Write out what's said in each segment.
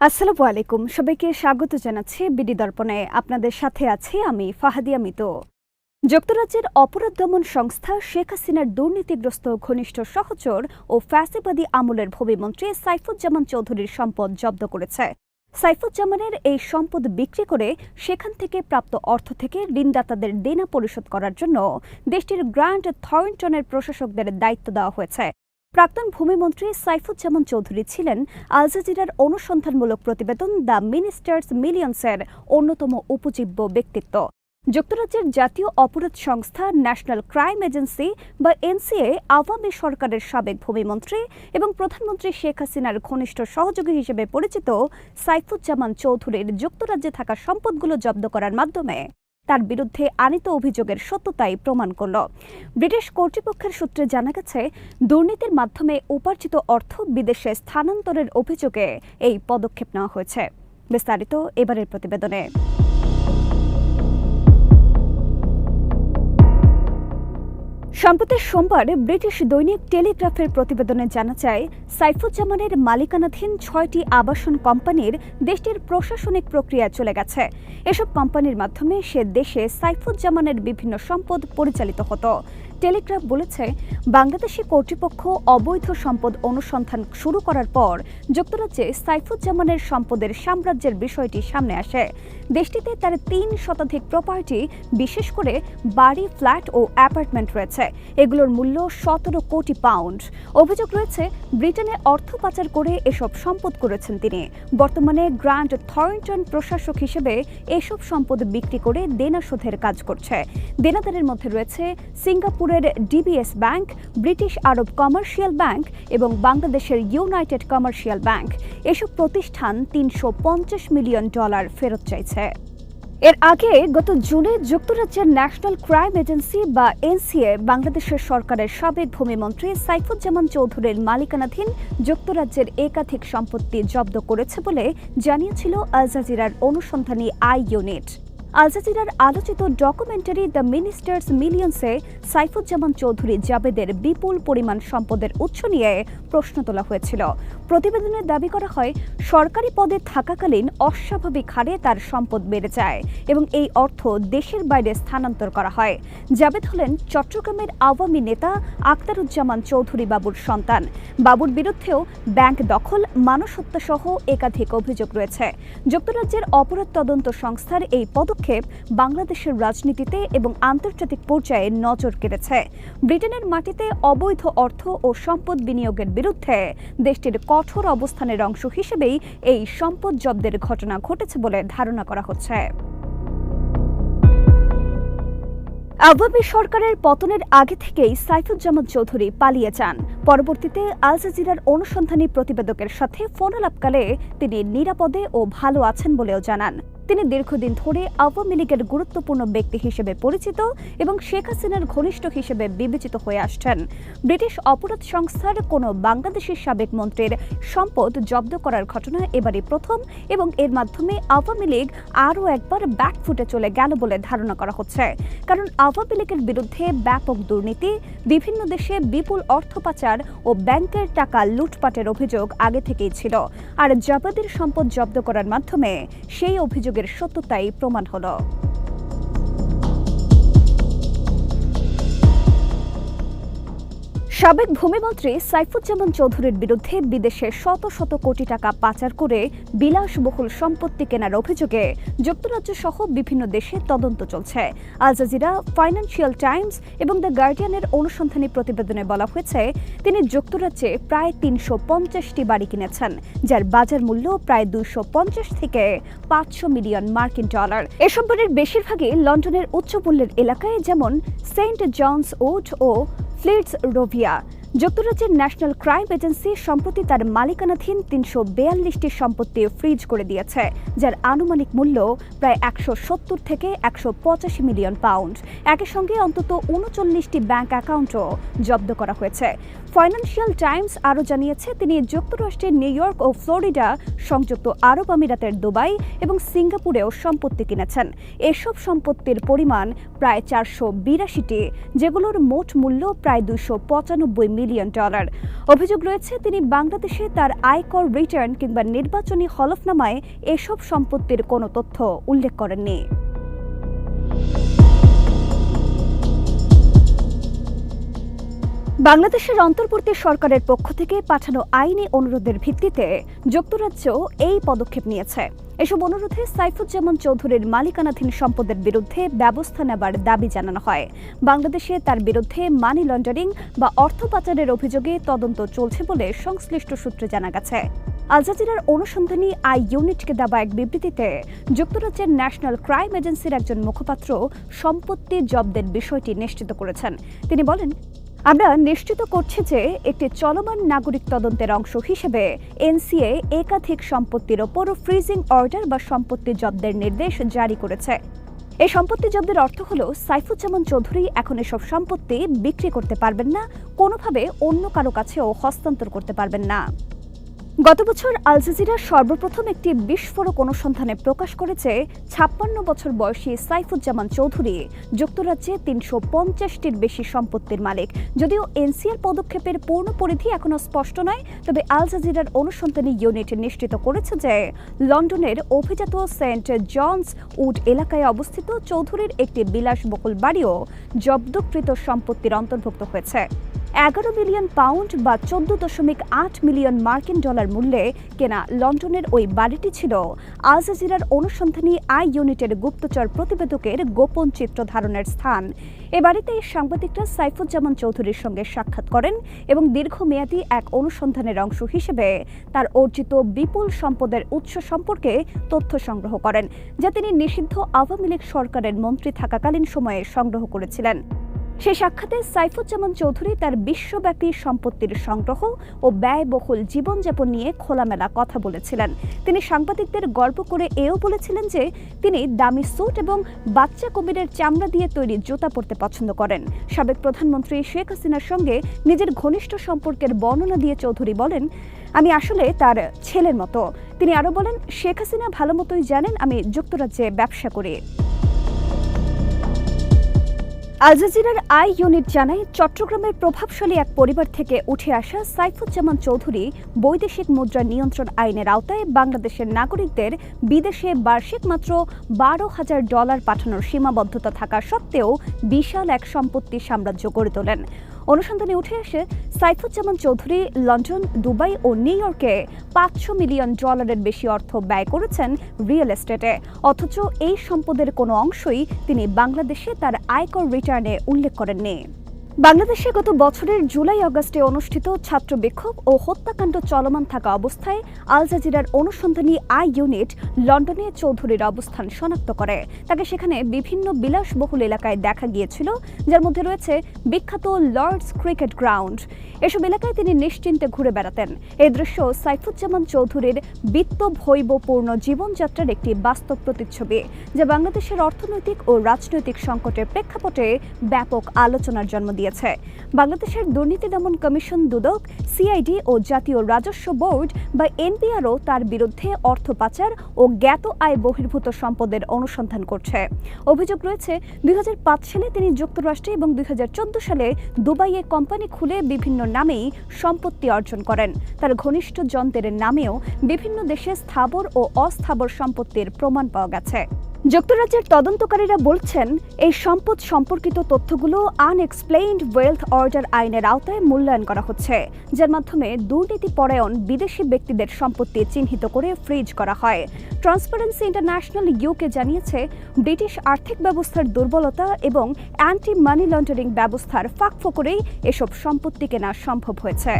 আসসালামু আলাইকুম। সবাইকে স্বাগত জানাচ্ছি বিডি দর্পণে। আপনাদের সাথে আছি আমি ফাহাদিয়া মিতো। যুক্তরাজ্যের অপরাধ দমন সংস্থা শেখ হাসিনার দুর্নীতিগ্রস্ত ঘনিষ্ঠ সহচর ও ফ্যাসিবাদী আমলের ভূমিমন্ত্রী সাইফুজ্জামান চৌধুরীর সম্পদ জব্দ করেছে। সাইফুজ্জামানের এই সম্পদ বিক্রি করে সেখান থেকে প্রাপ্ত অর্থ থেকে ঋণদাতাদের দেনা পরিশোধ করার জন্য দেশটির গ্র্যান্ড থরিন্টনের প্রশাসকদের দায়িত্ব দেওয়া হয়েছে। প্রাক্তন ভূমিমন্ত্রী সাইফুজ্জামান চৌধুরী ছিলেন আল জাজিরার অনুসন্ধানমূলক প্রতিবেদন দ্য মিনিস্টার্স মিলিয়ন্সের অন্যতম উপজীব্য ব্যক্তিত্ব। যুক্তরাজ্যের জাতীয় অপরাধ সংস্থা ন্যাশনাল ক্রাইম এজেন্সি বা এনসিএ আওয়ামী সরকারের সাবেক ভূমিমন্ত্রী এবং প্রধানমন্ত্রী শেখ হাসিনার ঘনিষ্ঠ সহযোগী হিসেবে পরিচিত সাইফুজ্জামান চৌধুরীর যুক্তরাজ্যে থাকা সম্পদগুলো জব্দ করার মাধ্যমে তার বিরুদ্ধে আনিত অভিযোগের সত্যতাই প্রমাণ করল। ব্রিটিশ কর্তৃপক্ষের সূত্রে জানা গেছে, দুর্নীতির মাধ্যমে উপার্জিত অর্থ বিদেশে স্থানান্তরের অভিযোগে এই পদক্ষেপ নেওয়া হয়েছে। বিস্তারিত এবারের প্রতিবেদনে। সম্প্রতি সোমবার ব্রিটিশ দৈনিক টেলিগ্রাফের প্রতিবেদনে জানা যায়, সাইফুজ্জামানের মালিকানাধীন ছয়টি আবাসন কোম্পানির দেশটির প্রশাসনিক প্রক্রিয়া চলে গেছে। এসব কোম্পানির মাধ্যমে সে দেশে সাইফুজ্জামানের বিভিন্ন সম্পদ পরিচালিত হতো। টেলিগ্রাফ বলেছে, বাংলাদেশি কর্তৃপক্ষ অবৈধ সম্পদ অনুসন্ধান শুরু করার পর যুক্তরাজ্যে সাইফুজ্জামানের সম্পদের সাম্রাজ্যের বিষয়টি সামনে আসে। দেশটিতে তার তিন শতাধিক প্রপার্টি বিশেষ করে বাড়ি ফ্ল্যাট ও অ্যাপার্টমেন্ট রয়েছে। এগুলোর মূল্য সতেরো কোটি পাউন্ড অভিযোগ রয়েছে, ব্রিটেনে অর্থ পাচার করে এসব সম্পদ করেছেন তিনি। বর্তমানে গ্র্যান্ড থরিন্টন প্রশাসক হিসেবে এসব সম্পদ বিক্রি করে দেনা শোধের কাজ করছে। দেনাদারের মধ্যে রয়েছে সিঙ্গাপুরের DBS bank British Arab commercial bank এবং বাংলাদেশের ইউনাইটেড কমার্শিয়াল ব্যাংক এসব প্রতিষ্ঠান তিনশো পঞ্চাশ মিলিয়ন ডলার ফেরত চাইছে। এর আগে গত জুনে যুক্তরাজ্যের ন্যাশনাল ক্রাইম এজেন্সি বা এনসিএ বাংলাদেশের সরকারের সাবেক ভূমিমন্ত্রী সাইফুজ্জামান চৌধুরীর মালিকানাধীন যুক্তরাজ্যের একাধিক সম্পত্তি জব্দ করেছে বলে জানিয়েছিল আল জাজিরার অনুসন্ধানী আই ইউনিট। আল জাজিরার আলোচিত ডকুমেন্টারি দ্য মিনিস্টার্স মিলিয়ন্সে সাইফুজ্জামান চৌধুরী জাবেদের বিপুল পরিমাণ সম্পদের উৎস নিয়ে প্রশ্ন তোলা হয়েছিল। প্রতিবেদনে দাবি করা হয়, সরকারি পদে থাকাকালীন অস্বাভাবিক হারে তার সম্পদ বেড়ে যায় এবং এই অর্থ দেশের বাইরে স্থানান্তর করা হয়। জাবেদ হলেন চট্টগ্রামের আওয়ামী নেতা আক্তারুজ্জামান চৌধুরী বাবুর সন্তান। বাবুর বিরুদ্ধেও ব্যাংক দখল মানুষ হত্যাসহ একাধিক অভিযোগ রয়েছে। যুক্তরাজ্যের অপরাধ তদন্ত সংস্থার এই পদক্ষেপ বাংলাদেশের রাজনীতিতে এবং আন্তর্জাতিক পর্যায়ে নজর কেড়েছে। ব্রিটেনের মাটিতে অবৈধ অর্থ ও সম্পদ বিনিয়োগের বিরুদ্ধে দেশটির কঠোর অবস্থানের অংশ হিসেবেই এই সম্পদ জব্দের ঘটনা ঘটেছে বলে ধারণা করা হচ্ছে। আওয়ামী সরকারের পতনের আগে থেকেই সাইফুজ্জামান চৌধুরী পালিয়ে যান। পরবর্তীতে আল জাজিরার অনুসন্ধানী প্রতিবেদকের সাথে ফোন ফোনালাপকালে তিনি নিরাপদে ও ভালো আছেন বলেও জানান। তিনি দীর্ঘদিন ধরে আওয়ামী লীগের গুরুত্বপূর্ণ ব্যক্তি হিসেবে পরিচিত এবং শেখ হাসিনার ঘনিষ্ঠ হিসেবে বিবেচিত হয়ে আসছেন। ব্রিটিশ অপরাধ সংস্থার কোনো বাংলাদেশি সাবেক মন্ত্রীর সম্পদ জব্দ করার ঘটনা এবারই প্রথম এবং এর মাধ্যমে আওয়ামী লীগ আরও একবার ব্যাকফুটে চলে গেল বলে ধারণা করা হচ্ছে। কারণ আওয়ামী লীগের বিরুদ্ধে ব্যাপক দুর্নীতি, বিভিন্ন দেশে বিপুল অর্থ পাচার ও ব্যাংকের টাকা লুটপাটের অভিযোগ আগে থেকেই ছিল। আর জাবাদের সম্পদ জব্দ করার মাধ্যমে সেই অভিযোগের সত্যতাই প্রমাণ হলো। সাবেক ভূমিমন্ত্রী সাইফুজ্জামান চৌধুরীর বিরুদ্ধে বিদেশে শত শত কোটি টাকা পাচার করে বিলাসবহুল সম্পত্তি কেনার অভিযোগে যুক্তরাজ্য সহ বিভিন্ন দেশে তদন্ত চলছে। আল জাজিরা, ফাইন্যান্সিয়াল টাইমস এবং দ্য গার্ডিয়ানের অনুসন্ধানী প্রতিবেদনে বলা হয়েছে, তিনি যুক্তরাজ্যে প্রায় তিনশো পঞ্চাশটি বাড়ি কিনেছেন, যার বাজার মূল্য প্রায় দুইশো পঞ্চাশ থেকে পাঁচশো মিলিয়ন মার্কিন ডলার। এসব বাড়ির বেশিরভাগই লন্ডনের উচ্চ মূল্যের এলাকায়, যেমন সেন্ট জনস উড ও ফ্লিটস রোভিয়া। যুক্তরাজ্যের ন্যাশনাল ক্রাইম এজেন্সি সম্প্রতি তার মালিকানাধীন তিনশো বেয়াল্লিশটি সম্পত্তি ফ্রিজ করে দিয়েছে, যার আনুমানিক মূল্য প্রায় একশো সত্তর থেকে একশো পঁচাশি মিলিয়ন পাউন্ড। একই সঙ্গে অন্তত উনচল্লিশটি ব্যাংক অ্যাকাউন্টও জব্দ করা হয়েছে। ফাইন্যান্সিয়াল টাইমস আরও জানিয়েছে, তিনি যুক্তরাষ্ট্রের নিউ ইয়র্ক ও ফ্লোরিডা সংযুক্ত আরব আমিরাতের দুবাই এবং সিঙ্গাপুরেও সম্পত্তি কিনেছেন। এসব সম্পত্তির পরিমাণ প্রায় চারশো বিরাশিটি, যেগুলোর মোট মূল্য প্রায় দুশো পঁচানব্বই মিলিয়ন ডলার। অভিযোগ রয়েছে, তিনি বাংলাদেশে তার আয়কর রিটার্ন কিংবা নির্বাচনী হলফনামায় এসব সম্পত্তির কোনো তথ্য উল্লেখ করেননি। বাংলাদেশের অন্তর্বর্তী সরকারের পক্ষ থেকে পাঠানো আইনি অনুরোধের ভিত্তিতে যুক্তরাজ্য এই পদক্ষেপ নিয়েছে। এসব অনুরোধে সাইফুজ্জামান চৌধুরীর মালিকানাধীন সম্পদের বিরুদ্ধে ব্যবস্থা নেবার দাবি জানানো হয়। বাংলাদেশে তার বিরুদ্ধে মানি লন্ডারিং বা অর্থ পাচারের অভিযোগে তদন্ত চলছে বলে সংশ্লিষ্ট সূত্রে জানা গেছে। আল জাজিরার অনুসন্ধানী আই ইউনিটকে দেওয়া এক বিবৃতিতে যুক্তরাজ্যের ন্যাশনাল ক্রাইম এজেন্সির একজন মুখপাত্র সম্পত্তি জব্দের বিষয়টি নিশ্চিত করেছেন। তিনি বলেন আমরা নিশ্চিত করছি যে একটি চলমান নাগরিক তদন্তের অংশ হিসেবে এনসিএ একাধিক সম্পত্তির ওপর ফ্রিজিং অর্ডার বা সম্পত্তি জব্দের নির্দেশ জারি করেছে। এই সম্পত্তি জব্দের অর্থ হল, সাইফুজ্জামান চৌধুরী এখন এসব সম্পত্তি বিক্রি করতে পারবেন না, কোনোভাবে অন্য কারও কাছেও হস্তান্তর করতে পারবেন না। গত বছর আল জাজিরা সর্বপ্রথম একটি বিস্ফোরক অনুসন্ধানে প্রকাশ করেছে ছাপ্পান্ন বছর বয়সী সাইফুজ্জামান চৌধুরী, যুক্তরাজ্যে তিনশো পঞ্চাশটির বেশি সম্পত্তির মালিক। যদিও এনসিআর পদক্ষেপের পূর্ণ পরিধি এখনও স্পষ্ট নয়, তবে আল জাজিরার অনুসন্ধানী ইউনিট নিশ্চিত করেছে যে লন্ডনের অভিজাত সেন্ট জনস উড এলাকায় অবস্থিত চৌধুরীর একটি বিলাসবহুল বাড়িও জব্দকৃত সম্পত্তির অন্তর্ভুক্ত হয়েছে। এগারো মিলিয়ন পাউন্ড বা চোদ্দ দশমিক আট মিলিয়ন মার্কিন ডলার মূল্যে কেনা লন্ডনের ওই বাড়িটি ছিল আল জাজিরার অনুসন্ধানী আই ইউনিটের গুপ্তচর প্রতিবেদকের গোপন চিত্র ধারণের স্থান। এ বাড়িতে সাংবাদিকরা সাইফুজ্জামান চৌধুরীর সঙ্গে সাক্ষাৎ করেন এবং দীর্ঘমেয়াদী এক অনুসন্ধানের অংশ হিসেবে তার অর্জিত বিপুল সম্পদের উৎস সম্পর্কে তথ্য সংগ্রহ করেন, যা তিনি নিষিদ্ধ আওয়ামী লীগ সরকারের মন্ত্রী থাকাকালীন সময়ে সংগ্রহ করেছিলেন। সেই সাক্ষাতে সাইফুজ্জামান চৌধুরী তার বিশ্বব্যাপী সম্পত্তির সংগ্রহ ও ব্যয়বহুল জীবনযাপন নিয়ে খোলামেলা কথা বলেছিলেন। তিনি সাংবাদিকদের গর্ব করে এও বলেছিলেন যে, তিনি দামি স্যুট এবং বাচ্চা কবিরের চামড়া দিয়ে তৈরি জুতা পরতে পছন্দ করেন। সাবেক প্রধানমন্ত্রী শেখ হাসিনার সঙ্গে নিজের ঘনিষ্ঠ সম্পর্কের বর্ণনা দিয়ে চৌধুরী বলেন, আমি আসলে তার ছেলের মতো। তিনি আরও বলেন, শেখ হাসিনা ভালো মতোই জানেন আমি যুক্তরাজ্যে ব্যবসা করি। আল জাজিরার আই ইউনিট জানায়, চট্টগ্রামের প্রভাবশালী এক পরিবার থেকে উঠে আসা সাইফুজ্জামান চৌধুরী বৈদেশিক মুদ্রা নিয়ন্ত্রণ আইনের আওতায় বাংলাদেশের নাগরিকদের বিদেশে বার্ষিক মাত্র বারো হাজার ডলার পাঠানোর সীমাবদ্ধতা থাকা সত্ত্বেও বিশাল এক সম্পত্তি সাম্রাজ্য গড়ে তোলেন। অনুসন্ধানে উঠে আসে, সাইফুজ্জামান চৌধুরী লন্ডন, দুবাই ও নিউ ইয়র্কে পাঁচশো মিলিয়ন ডলারের বেশি অর্থ ব্যয় করেছেন রিয়েল এস্টেটে। অথচ এই সম্পদের কোনো অংশই তিনি বাংলাদেশে তার আয়কর রিটার্নে উল্লেখ করেননি। বাংলাদেশে গত বছরের জুলাই আগস্টে অনুষ্ঠিত ছাত্র বিক্ষোভ ও হত্যাকাণ্ড চলমান থাকা অবস্থায় আল জাজিরার অনুসন্ধানী আই ইউনিট লন্ডনে চৌধুরীর অবস্থান শনাক্ত করে। তাকে সেখানে বিভিন্ন বিলাসবহুল এলাকায় দেখা গিয়েছিল, যার মধ্যে রয়েছে বিখ্যাত লর্ডস ক্রিকেট গ্রাউন্ড। এসব এলাকায় তিনি নিশ্চিন্তে ঘুরে বেড়াতেন। এই দৃশ্য সাইফুজ্জামান চৌধুরীর বিত্ত বিত্তভৈবপূর্ণ জীবনযাত্রার একটি বাস্তব প্রতিচ্ছবি, যা বাংলাদেশের অর্থনৈতিক ও রাজনৈতিক সংকটের প্রেক্ষাপটে ব্যাপক আলোচনার জন্ম দিয়েছে। দিয়েছে বাংলাদেশের দুর্নীতি দমন কমিশন দুদক, সিআইডি ও জাতীয় রাজস্ব বোর্ড বা এনপিআরও তার বিরুদ্ধে অর্থ পাচার ও জ্ঞাত আয় বহির্ভূত সম্পদের অনুসন্ধান করছে। অভিযোগ রয়েছে, দুই হাজার পাঁচ সালে তিনি যুক্তরাষ্ট্রে এবং দুই হাজার চোদ্দ সালে দুবাইয়ে কোম্পানি খুলে বিভিন্ন নামেই সম্পত্তি অর্জন করেন। তার ঘনিষ্ঠ যন্ত্রের নামেও বিভিন্ন দেশে স্থাবর ও অস্থাবর সম্পত্তির প্রমাণ পাওয়া গেছে। যুক্তরাজ্যের তদন্তকারীরা বলছেন, এই সম্পদ সম্পর্কিত তথ্যগুলো আনএক্সপ্লেইনড ওয়েলথ অর্ডার আইনের আওতায় মূল্যায়ন করা হচ্ছে, যার মাধ্যমে দুর্নীতি পরায়ণ বিদেশি ব্যক্তিদের সম্পত্তি চিহ্নিত করে ফ্রিজ করা হয়। ট্রান্সপারেন্সি ইন্টারন্যাশনাল ইউকে জানিয়েছে, ব্রিটিশ আর্থিক ব্যবস্থার দুর্বলতা এবং অ্যান্টি মানি লন্ডারিং ব্যবস্থার ফাঁকফো করেই এসব সম্পত্তি কেনা সম্ভব হয়েছে।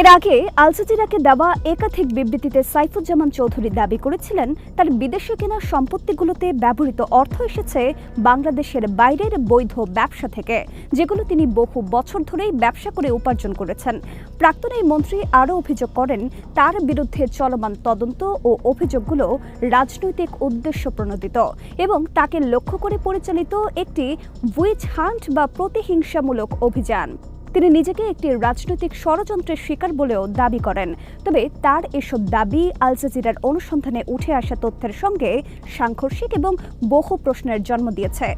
এর আগে আলজাজিরাকে দেওয়া একাধিক বিবৃতিতে সাইফুজ্জামান চৌধুরী দাবি করেছিলেন, তার বিদেশে কেনা সম্পত্তিগুলোতে ব্যবহৃত অর্থ এসেছে বাংলাদেশের বাইরের বৈধ ব্যবসা থেকে, যেগুলো তিনি বহু বছর ধরেই ব্যবসা করে উপার্জন করেছেন। প্রাক্তন এই মন্ত্রী আরও অভিযোগ করেন, তার বিরুদ্ধে চলমান তদন্ত ও অভিযোগগুলো রাজনৈতিক উদ্দেশ্য প্রণোদিত এবং তাকে লক্ষ্য করে পরিচালিত একটি উইচ হান্ট বা প্রতিহিংসামূলক অভিযান। তিনি নিজেকে একটি রাজনৈতিক ষড়যন্ত্রের শিকার বলেও দাবি করেন। তবে তার এসব দাবি আল জাজিরার অনুসন্ধানে উঠে আসা তথ্যের সঙ্গে সাংঘর্ষিক এবং বহু প্রশ্নের জন্ম দিয়েছে।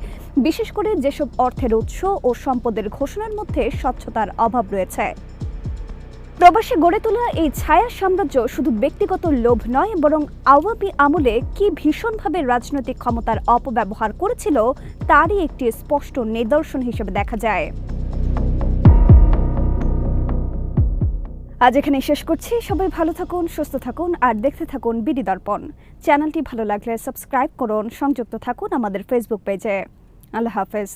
বিশেষ করে যেসব অর্থের উৎস ও সম্পদের ঘোষণার মধ্যে স্বচ্ছতার অভাব রয়েছে। প্রবাসে গড়ে তোলা এই ছায়া সাম্রাজ্য শুধু ব্যক্তিগত লোভ নয়, বরং আওয়ামী আমলে কি ভীষণভাবে রাজনৈতিক ক্ষমতার অপব্যবহার করেছিল, তারই একটি স্পষ্ট নিদর্শন হিসেবে দেখা যায়। আজ এখানে শেষ করছি। সবাই ভালো থাকুন, সুস্থ থাকুন, আর দেখতে থাকুন বিডি দর্পণ। চ্যানেলটি ভালো লাগলে সাবস্ক্রাইব করুন, সংযুক্ত থাকুন আমাদের ফেসবুক পেজে আল্লাহ হাফেজ।